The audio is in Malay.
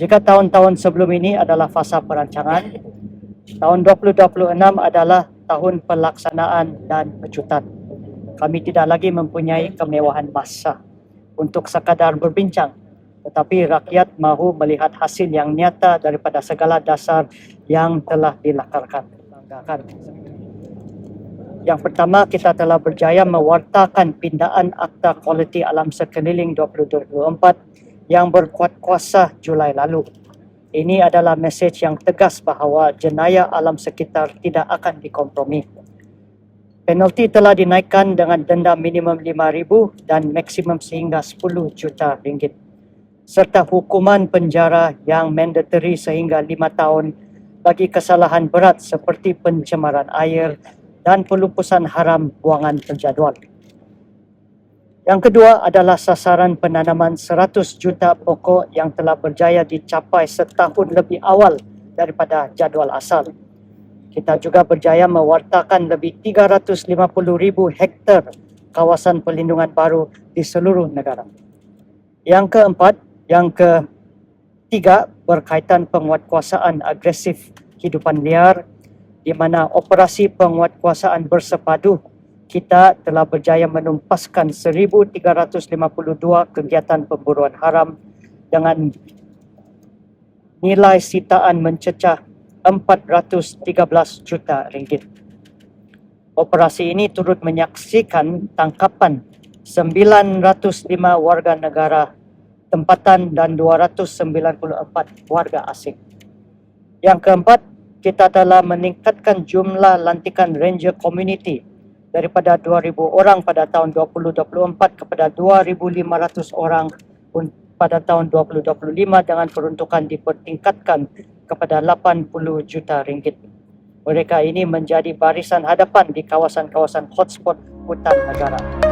Jika tahun-tahun sebelum ini adalah fasa perancangan, tahun 2026 adalah tahun pelaksanaan dan pecutan. Kami tidak lagi mempunyai kemewahan masa untuk sekadar berbincang tetapi rakyat mahu melihat hasil yang nyata daripada segala dasar yang telah dilakarkan. Yang pertama, kita telah berjaya mewartakan pindaan Akta Kualiti Alam Sekeliling 2024 yang berkuat kuasa Julai lalu. Ini adalah mesej yang tegas bahawa jenayah alam sekitar tidak akan dikompromi. Penalti telah dinaikkan dengan denda minimum RM5,000 dan maksimum sehingga 10 juta ringgit serta hukuman penjara yang mandatory sehingga lima tahun bagi kesalahan berat seperti pencemaran air dan pelupusan haram buangan terjadual. Yang kedua adalah sasaran penanaman 100 juta pokok yang telah berjaya dicapai setahun lebih awal daripada jadual asal. Kita juga berjaya mewartakan lebih 350 ribu hektar kawasan perlindungan baru di seluruh negara. Yang keempat, yang ketiga berkaitan penguatkuasaan agresif hidupan liar di mana operasi penguatkuasaan bersepadu kita telah berjaya menumpaskan 1352 kegiatan pemburuan haram dengan nilai sitaan mencecah 413 juta ringgit. Operasi ini turut menyaksikan tangkapan 905 warga negara tempatan dan 294 warga asing. Yang keempat, kita telah meningkatkan jumlah lantikan ranger community daripada 2,000 orang pada tahun 2024 kepada 2,500 orang pada tahun 2025 dengan peruntukan dipertingkatkan kepada 80 juta ringgit. Mereka ini menjadi barisan hadapan di kawasan-kawasan hotspot hutan negara.